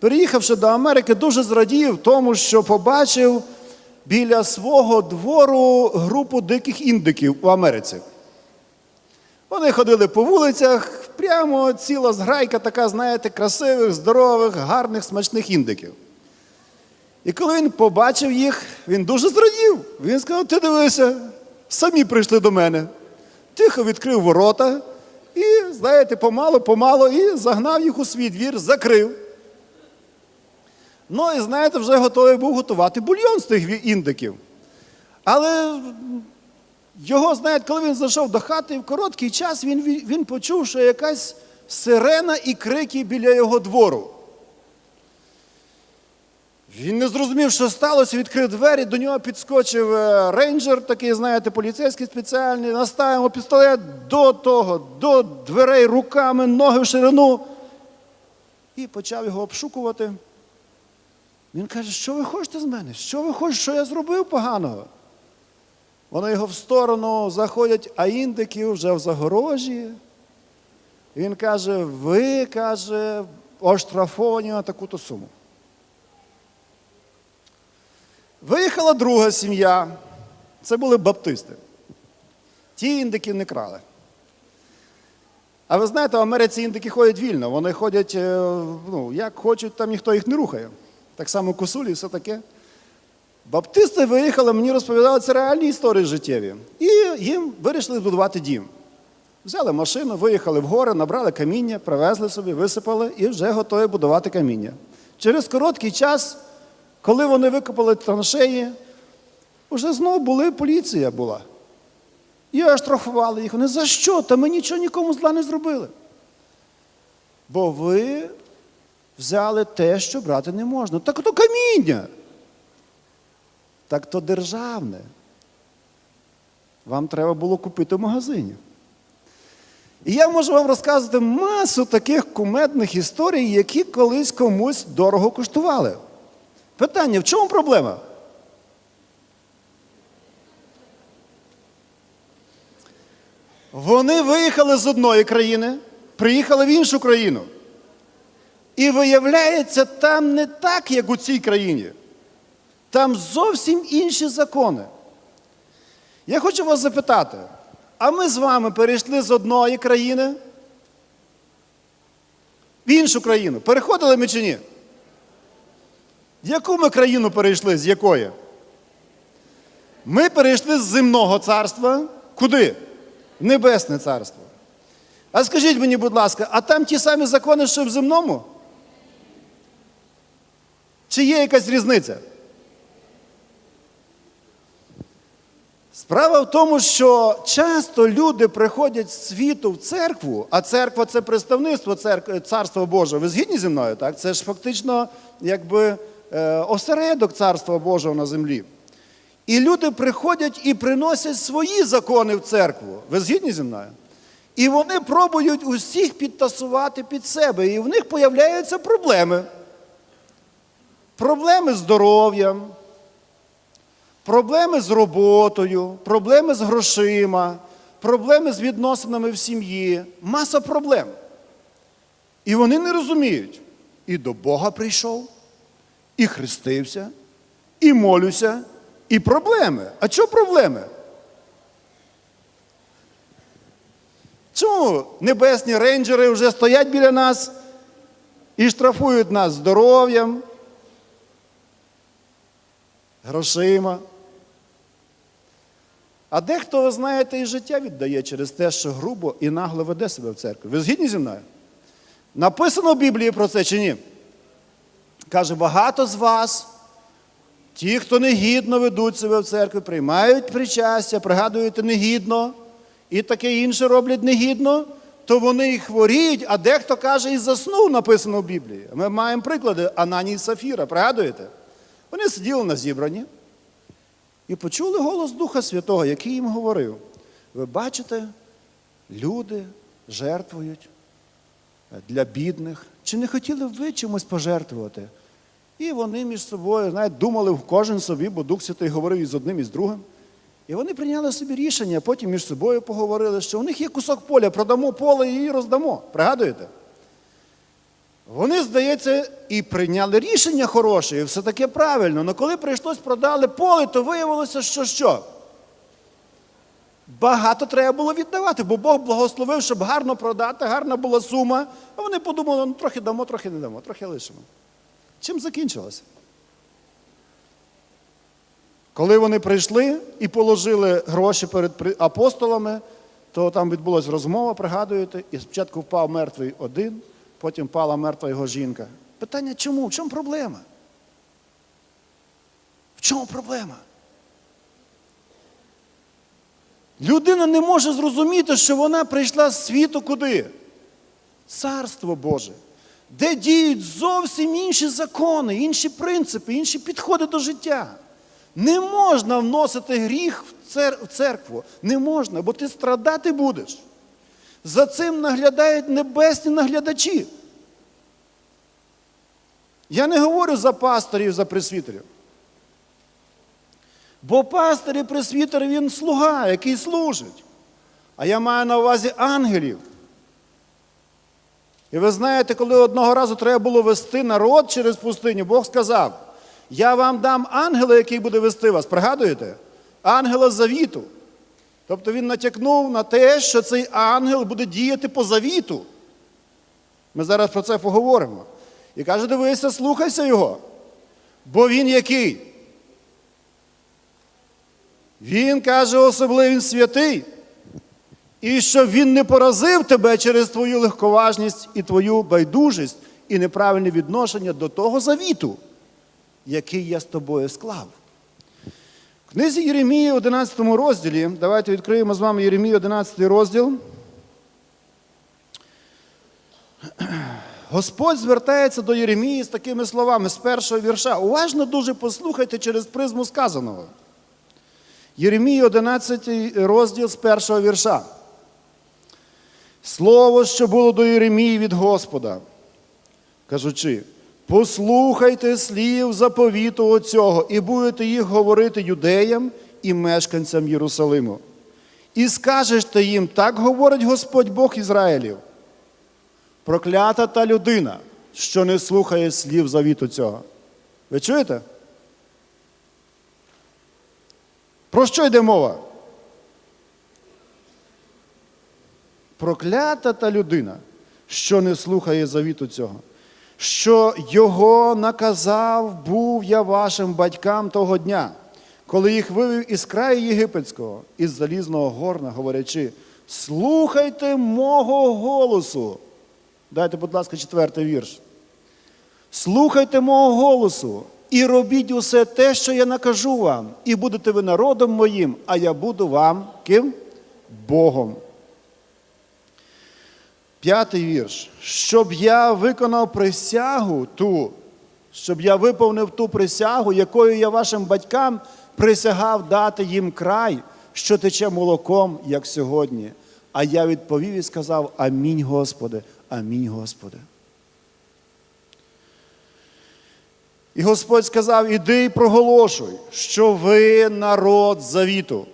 переїхавши до Америки, дуже зрадів тому, що побачив біля свого двору групу диких індиків у Америці. Вони ходили по вулицях, прямо ціла зграйка, така, знаєте, красивих, здорових, гарних, смачних індиків. І коли він побачив їх, він дуже зрадів. Він сказав: ти дивися, самі прийшли до мене. Тихо відкрив ворота і, знаєте, помало-помало і загнав їх у свій двір, закрив. Ну і знаєте, вже готовий був готувати бульйон з тих індиків. Але його, знаєте, коли він зайшов до хати, в короткий час він, він почув, що якась сирена і крики біля його двору. Він не зрозумів, що сталося, відкрив двері, до нього підскочив е, рейнджер, такий, знаєте, поліцейський спеціальний, наставив пістолет до того, до дверей руками, ноги в ширину. І почав його обшукувати. Він каже, що ви хочете з мене? Що ви хочете, що я зробив поганого? Вони його в сторону заходять, а індики вже в загорожі. Він каже, ви, каже, оштрафовані на таку-то суму. Виїхала друга сім'я. Це були баптисти. Ті індики не крали. А ви знаєте, в Америці індики ходять вільно. Вони ходять, е, ну, як хочуть, там ніхто їх не рухає. Так само косулі і все таке. Баптисти виїхали, мені розповідали, це реальні історії життєві. І їм вирішили збудувати дім. Взяли машину, виїхали в гори, набрали каміння, привезли собі, висипали і вже готові будувати каміння. Через короткий час, коли вони викопали траншеї, вже знову були, поліція була. І оштрафували їх. Вони за що? Та ми нічого нікому зла не зробили. Бо ви взяли те, що брати не можна. Так то каміння. Так то державне. Вам треба було купити в магазині. І я можу вам розказувати масу таких кумедних історій, які колись комусь дорого коштували. Питання: в чому проблема? Вони виїхали з одної країни, приїхали в іншу країну. І виявляється, там не так, як у цій країні. Там зовсім інші закони. Я хочу вас запитати, а ми з вами перейшли з одної країни в іншу країну. Переходили ми чи ні? В яку ми країну перейшли? З якої? Ми перейшли з земного царства. Куди? В Небесне царство. А скажіть мені, будь ласка, а там ті самі закони, що в земному? Чи є якась різниця? Справа в тому, що часто люди приходять з світу в церкву, а церква це представництво церкви, Царства Божого. Ви згідні зі мною? Так? Це ж фактично якби е, осередок Царства Божого на землі. І люди приходять і приносять свої закони в церкву. Ви згідні зі мною? І вони пробують усіх підтасувати під себе. І в них появляються проблеми. Проблеми з здоров'ям, проблеми з роботою, проблеми з грошима, проблеми з відносинами в сім'ї, маса проблем. І вони не розуміють. І до Бога прийшов, і хрестився, і молюся, і проблеми. А що проблеми? Чому небесні рейнджери вже стоять біля нас і штрафують нас здоров'ям, грошима? А дехто, ви знаєте, і життя віддає через те, що грубо і нагло веде себе в церкві. Ви згідні зі мною? Написано в Біблії про це чи ні? Каже, багато з вас, ті, хто негідно ведуть себе в церкві, приймають причастя, пригадуєте негідно, і таке інше роблять негідно, то вони і хворіють, а дехто каже, і заснув, написано в Біблії. Ми маємо приклади Анані і Сафіра, пригадуєте? Вони сиділи на зібранні і почули голос Духа Святого, який їм говорив: ви бачите, люди жертвують для бідних. Чи не хотіли б ви чимось пожертвувати? І вони між собою, знаєте, думали кожен собі, бо Дух Святий говорив і з одним, і з другим. І вони прийняли собі рішення, потім між собою поговорили, що у них є кусок поля, продамо поле і роздамо. Пригадуєте? Вони, здається, і прийняли рішення хороше, і все таке правильно. Але коли прийшлось продали поле, то виявилося, що що? Багато треба було віддавати, бо Бог благословив, щоб гарно продати, гарна була сума. А вони подумали, ну трохи дамо, трохи не дамо, трохи лишимо. Чим закінчилося? Коли вони прийшли і положили гроші перед апостолами, то там відбулася розмова, пригадуєте, і спочатку впав мертвий один, потім впала мертва його жінка. Питання чому? В чому проблема? В чому проблема? Людина не може зрозуміти, що вона прийшла з світу куди? Царство Боже, де діють зовсім інші закони, інші принципи, інші підходи до життя. Не можна вносити гріх в церкву. Не можна, бо ти страдати будеш. За цим наглядають небесні наглядачі. Я не говорю за пасторів, за пресвітерів. Бо пастор і пресвітер він слуга, який служить. А я маю на увазі ангелів. І ви знаєте, коли одного разу треба було вести народ через пустиню, Бог сказав: Я вам дам ангела, який буде вести вас. Пригадуєте? Ангела завіту. Тобто він натякнув на те, що цей ангел буде діяти по завіту. Ми зараз про це поговоримо. І каже: дивися, слухайся його. Бо він який? Він каже, особливо він святий. І щоб він не поразив тебе через твою легковажність і твою байдужість і неправильне відношення до того завіту, який я з тобою склав. В книзі Єремії, 11 розділі, давайте відкриємо з вами Єремію 11 розділ. Господь звертається до Єремії з такими словами з першого вірша. Уважно дуже послухайте через призму сказаного. Єремії 11 розділ з першого вірша. Слово, що було до Єремії від Господа, кажучи, послухайте слів заповіту оцього, і будете їх говорити юдеям і мешканцям Єрусалиму. І скажеш ти їм, так говорить Господь Бог Ізраїлів. Проклята та людина, що не слухає слів завіту цього. Ви чуєте? Про що йде мова? Проклята та людина, що не слухає завіту цього, що його наказав був я вашим батькам того дня, коли їх вивів із краю єгипетського, із залізного горна, говорячи: слухайте мого голосу. Дайте, будь ласка, четвертий вірш. Слухайте мого голосу і робіть усе те, що я накажу вам, і будете ви народом моїм, а я буду вам ким? Богом. П'ятий вірш. Щоб я виконав присягу ту, щоб я виповнив ту присягу, якою я вашим батькам присягав дати їм край, що тече молоком, як сьогодні. А я відповів і сказав: Амінь, Господи, амінь, Господи. І Господь сказав: Іди і проголошуй, що ви народ завіту.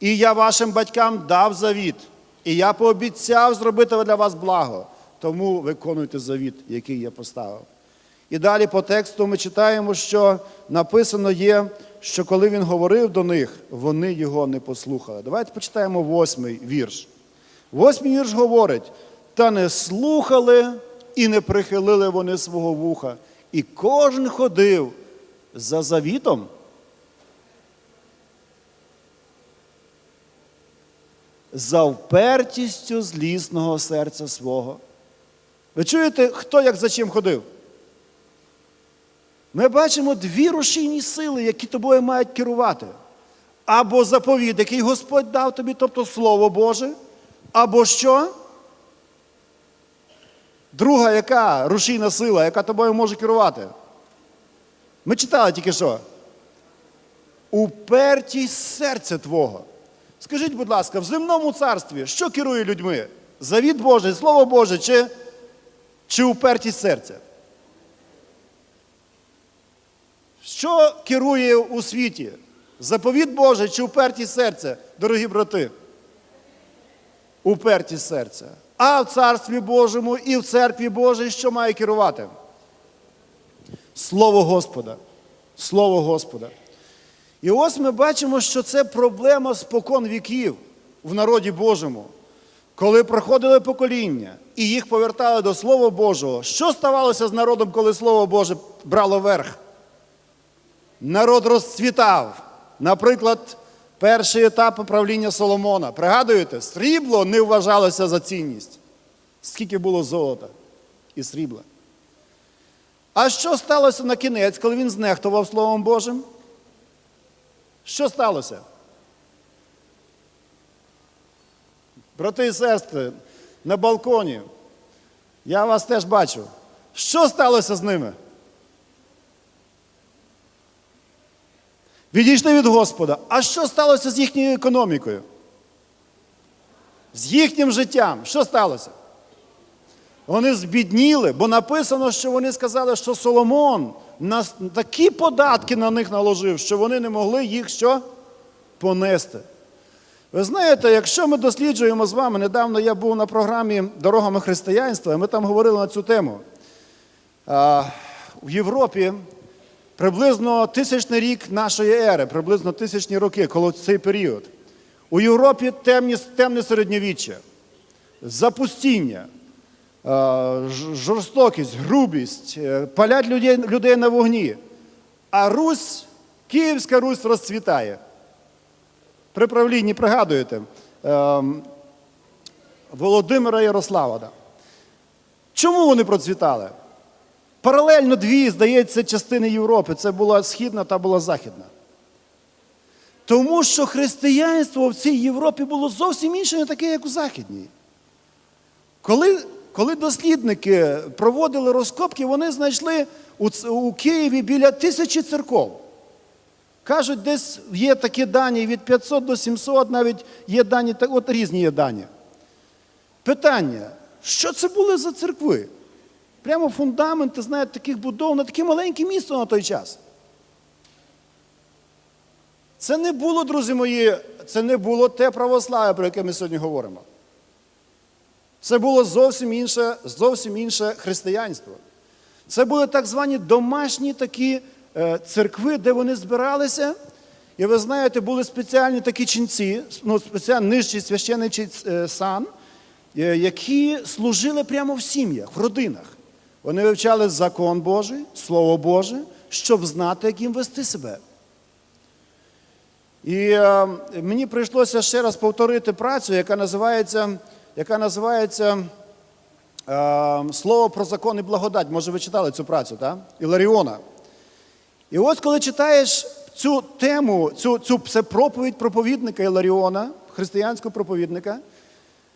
І я вашим батькам дав завіт, і я пообіцяв зробити для вас благо. Тому виконуйте завіт, який я поставив. І далі по тексту ми читаємо, що написано є, що коли він говорив до них, вони його не послухали. Давайте почитаємо восьмий вірш. Восьмий вірш говорить: та не слухали і не прихилили вони свого вуха, і кожен ходив за завітом. За впертістю злісного серця свого. Ви чуєте, хто як за чим ходив? Ми бачимо дві рушійні сили, які тобою мають керувати. Або заповідь, який Господь дав тобі, тобто Слово Боже, або що? Друга яка рушійна сила, яка тобою може керувати? Ми читали тільки що. Упертість серця Твого. Скажіть, будь ласка, в земному царстві що керує людьми? Завіт Божий, Слово Боже, чи, чи упертість серця? Що керує у світі? Заповіт Божий чи упертість серця, дорогі брати? Упертість серця. а в Царстві Божому і в церкві Божій що має керувати? Слово Господа. Слово Господа. І ось ми бачимо, що це проблема спокон віків в народі Божому. Коли проходили покоління і їх повертали до Слова Божого, що ставалося з народом, коли Слово Боже брало верх? Народ розцвітав. Наприклад, перший етап правління Соломона. Пригадуєте, срібло не вважалося за цінність. Скільки було золота і срібла. А що сталося на кінець, коли він знехтував Словом Божим? Що сталося? Брати і сестри, на балконі. Я вас теж бачу. Що сталося з ними? Відійшли від Господа. А що сталося з їхньою економікою? З їхнім життям? Що сталося? Вони збідніли, бо написано, що вони сказали, що Соломон нас такі податки на них наложив, що вони не могли їх що? понести. Ви знаєте, якщо ми досліджуємо з вами, недавно я був на програмі Дорогами християнства, і ми там говорили на цю тему. В Європі приблизно тисячний рік нашої ери, приблизно тисячні роки, коли цей період. У Європі темні, темне середньовіччя, запустіння, жорстокість, грубість, е, палять людей, людей на вогні. А Русь, Київська Русь розцвітає. При правлінні пригадуєте ем, Володимира Ярослава. Чому вони процвітали? Паралельно дві, здається, частини Європи. Це була східна та була західна. Тому що християнство в цій Європі було зовсім інше, не таке, як у Західній. Коли, коли дослідники проводили розкопки, вони знайшли у, у Києві біля тисячі церков. Кажуть, десь є такі дані від 500 до 700, навіть є дані, от різні є дані. Питання: що це були за церкви? Прямо фундаменти, знаєте, таких будов на таке маленьке місто на той час. Це не було, друзі мої, це не було те православ'я, про яке ми сьогодні говоримо. Це було зовсім інше, зовсім інше християнство. Це були так звані домашні такі е, церкви, де вони збиралися. І ви знаєте, були спеціальні такі ченці, ну, спеціальний нижчий священничий е, сан, е, які служили прямо в сім'ях, в родинах. Вони вивчали закон Божий, Слово Боже, щоб знати, як їм вести себе. І мені прийшлося ще раз повторити працю, яка називається, яка називається е, Слово про закон і благодать. Може, ви читали цю працю, так? Іларіона. І ось коли читаєш цю тему, цю, цю це проповідь проповідника Іларіона, християнського проповідника,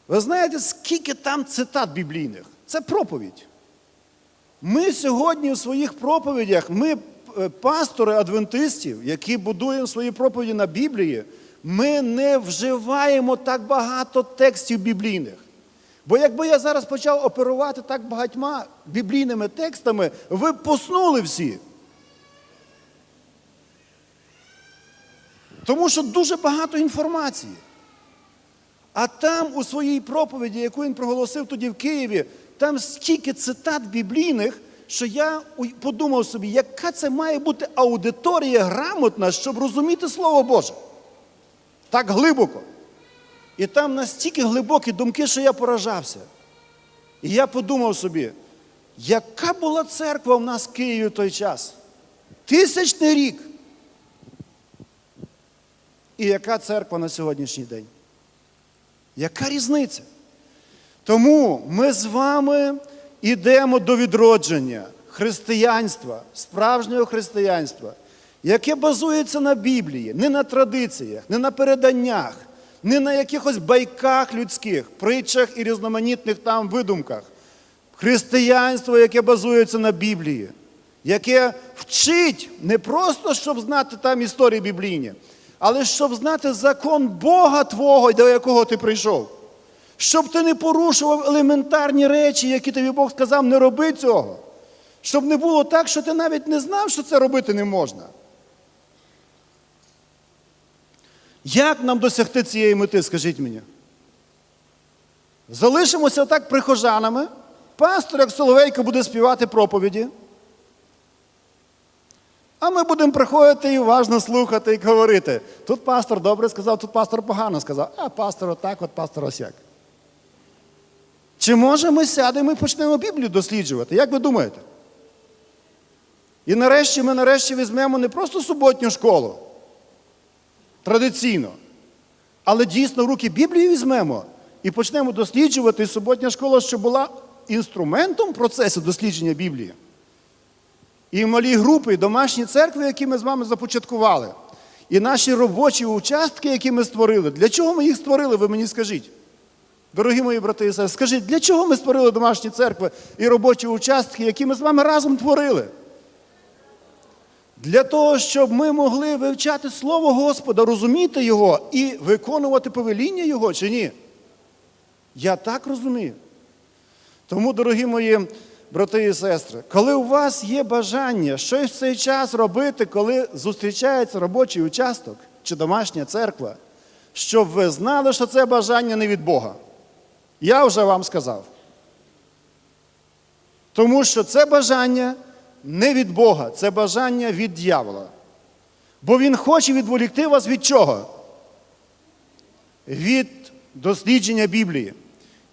ви знаєте, скільки там цитат біблійних? Це проповідь. Ми сьогодні у своїх проповідях, ми, е, пастори адвентистів, які будуємо свої проповіді на Біблії, ми не вживаємо так багато текстів біблійних. Бо якби я зараз почав оперувати так багатьма біблійними текстами, ви б поснули всі. Тому що дуже багато інформації. А там у своїй проповіді, яку він проголосив тоді в Києві, там стільки цитат біблійних, що я подумав собі, яка це має бути аудиторія грамотна, щоб розуміти Слово Боже. Так глибоко. І там настільки глибокі думки, що я поражався. І я подумав собі, яка була церква в нас в Києві в той час? Тисячний рік. І яка церква на сьогоднішній день? Яка різниця? Тому ми з вами йдемо до відродження християнства, справжнього християнства, яке базується на Біблії, не на традиціях, не на переданнях, не на якихось байках людських, притчах і різноманітних там видумках. Християнство, яке базується на Біблії, яке вчить не просто, щоб знати там історії біблійні, але щоб знати закон Бога Твого, до якого ти прийшов. Щоб ти не порушував елементарні речі, які тобі Бог сказав, не роби цього. Щоб не було так, що ти навіть не знав, що це робити не можна. Як нам досягти цієї мети, скажіть мені? залишимося так прихожанами, пастор, як Соловейко, буде співати проповіді. А ми будемо приходити і уважно слухати і говорити. Тут пастор добре сказав, тут пастор погано сказав, а пастор отак, от пастор осяк. Чи може ми сядемо і почнемо Біблію досліджувати? Як ви думаєте? І нарешті ми нарешті візьмемо не просто суботню школу, традиційно, але дійсно в руки Біблії візьмемо і почнемо досліджувати і суботня школа, що була інструментом процесу дослідження Біблії. І малі групи, і домашні церкви, які ми з вами започаткували, і наші робочі участки, які ми створили. Для чого ми їх створили, ви мені скажіть? Дорогі мої брати і сестри, скажіть, для чого ми створили домашні церкви і робочі участки, які ми з вами разом творили? Для того, щоб ми могли вивчати Слово Господа, розуміти Його і виконувати повеління Його чи ні? Я так розумію. Тому, дорогі мої брати і сестри, коли у вас є бажання щось в цей час робити, коли зустрічається робочий участок чи домашня церква, щоб ви знали, що це бажання не від Бога. Я вже вам сказав. Тому що це бажання не від Бога, це бажання від дьявола. Бо він хоче відволікти вас від чого? Від дослідження Біблії,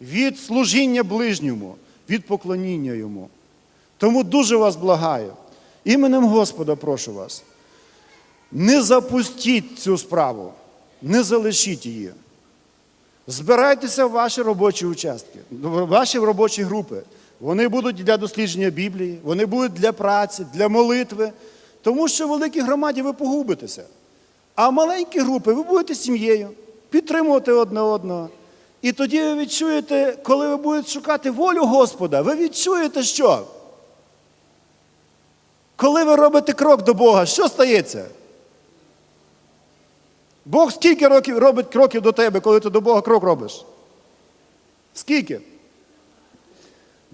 від служіння ближньому, від поклоніння йому. Тому дуже вас благаю, іменем Господа прошу вас, не запустіть цю справу, не залишіть її. Збирайтеся в ваші робочі участки, в ваші робочі групи. Вони будуть для дослідження Біблії, вони будуть для праці, для молитви, тому що в великій громаді ви погубитеся. А маленькі групи ви будете сім'єю, підтримувати одне одного. І тоді ви відчуєте, коли ви будете шукати волю Господа, ви відчуєте, що? Коли ви робите крок до Бога, що стається? Бог скільки років робить кроків до тебе, коли ти до Бога крок робиш? Скільки?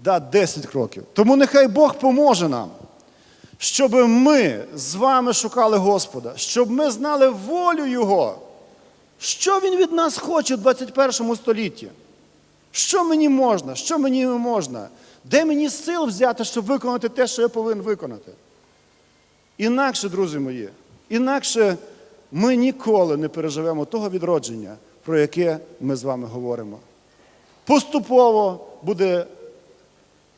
Да, 10 кроків. Тому нехай Бог поможе нам, щоб ми з вами шукали Господа, щоб ми знали волю Його. Що Він від нас хоче в 21 столітті? Що мені можна, що мені не можна? Де мені сил взяти, щоб виконати те, що я повинен виконати? Інакше, друзі мої, інакше ми ніколи не переживемо того відродження, про яке ми з вами говоримо. Поступово буде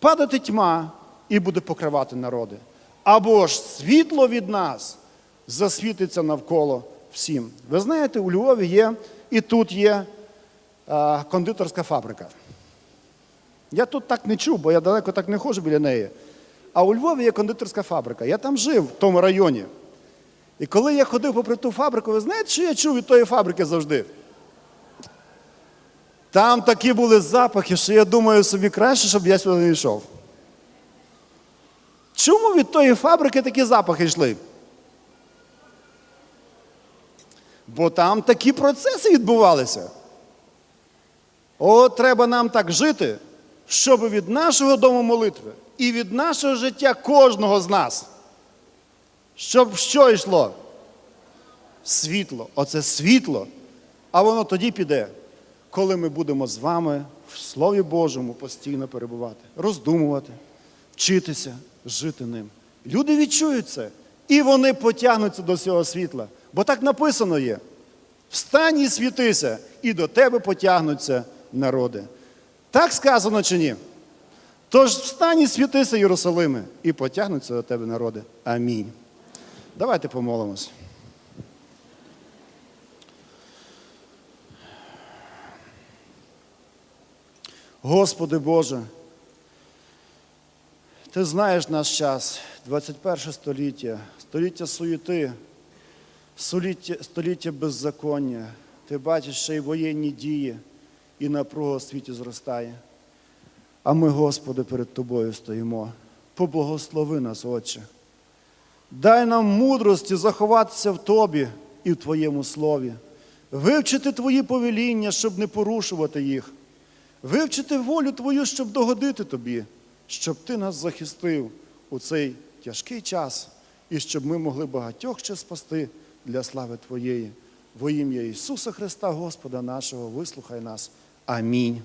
падати тьма і буде покривати народи. Або ж світло від нас засвітиться навколо всім. Ви знаєте, у Львові є і тут є а, кондитерська фабрика. Я тут так не чув, бо я далеко так не ходжу біля неї. А у Львові є кондитерська фабрика. Я там жив, в тому районі. І коли я ходив попри ту фабрику, ви знаєте, що я чув від тої фабрики завжди? Там такі були запахи, що я думаю собі краще, щоб я сюди не йшов. Чому від тої фабрики такі запахи йшли? Бо там такі процеси відбувалися. О, треба нам так жити, щоб від нашого дому молитви і від нашого життя кожного з нас. Щоб що йшло? Світло. Оце світло. А воно тоді піде, коли ми будемо з вами в Слові Божому постійно перебувати, роздумувати, вчитися, жити ним. Люди відчують це, і вони потягнуться до цього світла. Бо так написано є: встань і світися, і до тебе потягнуться народи. Так сказано чи ні? Тож встань і світися, Єрусалиме, і потягнуться до тебе народи. Амінь. Давайте помолимось. Господи Боже, Ти знаєш наш час, 21 століття, століття суєти, століття, століття беззаконня. Ти бачиш, ще й воєнні дії, і напруга у світі зростає. А ми, Господи, перед Тобою стоїмо. Поблагослови нас, Отче. Дай нам мудрості заховатися в Тобі і в Твоєму слові, вивчити Твої повеління, щоб не порушувати їх, вивчити волю Твою, щоб догодити Тобі, щоб Ти нас захистив у цей тяжкий час і щоб ми могли багатьох ще спасти для слави Твоєї. Во ім'я Ісуса Христа, Господа нашого, вислухай нас. Амінь.